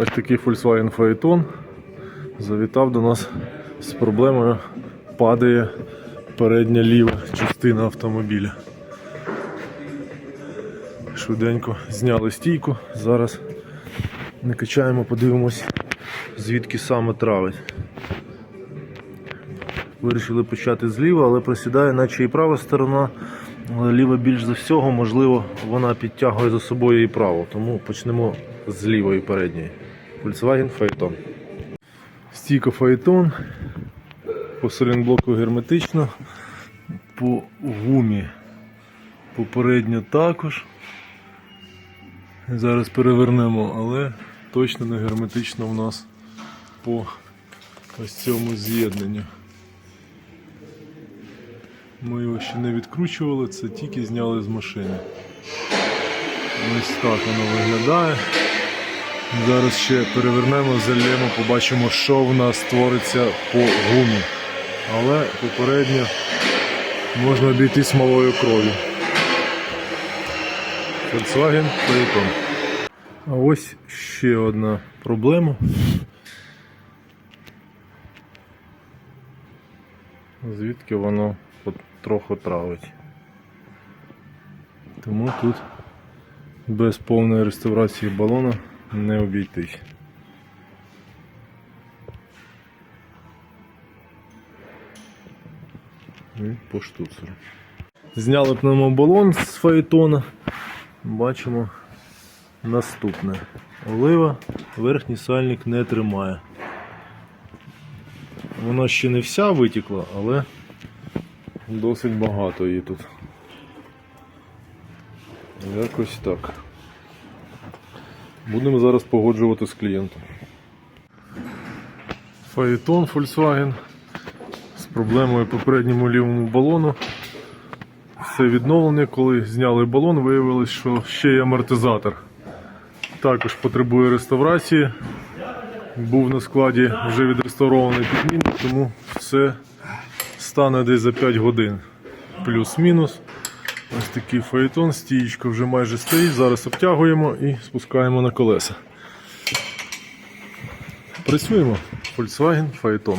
Ось такий Volkswagen Phaeton завітав до нас з проблемою падає передня ліва частина автомобіля. Швиденько зняли стійку. Зараз не качаємо, подивимось, звідки саме травить. Вирішили почати зліва, але просідає, наче і права сторона. Але ліва більш за всього, можливо, вона підтягує за собою і праву. Тому почнемо з лівої передньої. Volkswagen Phaeton. Стійка Phaeton. По салінблоку герметично. По гумі попередньо також. Зараз перевернемо, але точно не герметично у нас по ось цьому з'єднанню. Ми його ще не відкручували, це тільки зняли з машини. Ось так воно виглядає. Зараз ще перевернемо, зальємо, побачимо, що в нас твориться по гумі. Але попередньо можна обійтись малою кров'ю. Volkswagen Phaeton. А ось ще одна проблема. Звідки воно от трохи травить. Тому тут без повної реставрації балона не обійтись. І по штуцеру. Зняли пневмобалон з фаетона. Бачимо наступне. Олива верхній сальник не тримає. Вона ще не вся витікла, але досить багато її тут. Якось так. Будемо зараз погоджувати з клієнтом. Фаетон Volkswagen з проблемою попередньому лівому балону. Все відновлення, коли зняли балон, виявилось, що ще є амортизатор. Також потребує реставрації. Був на складі вже відреставрований підмінник, тому все стане десь за 5 годин. Плюс-мінус. Ось такий фаетон, стієчка вже майже стоїть. Зараз обтягуємо і спускаємо на колеса. Працюємо. Volkswagen Phaeton.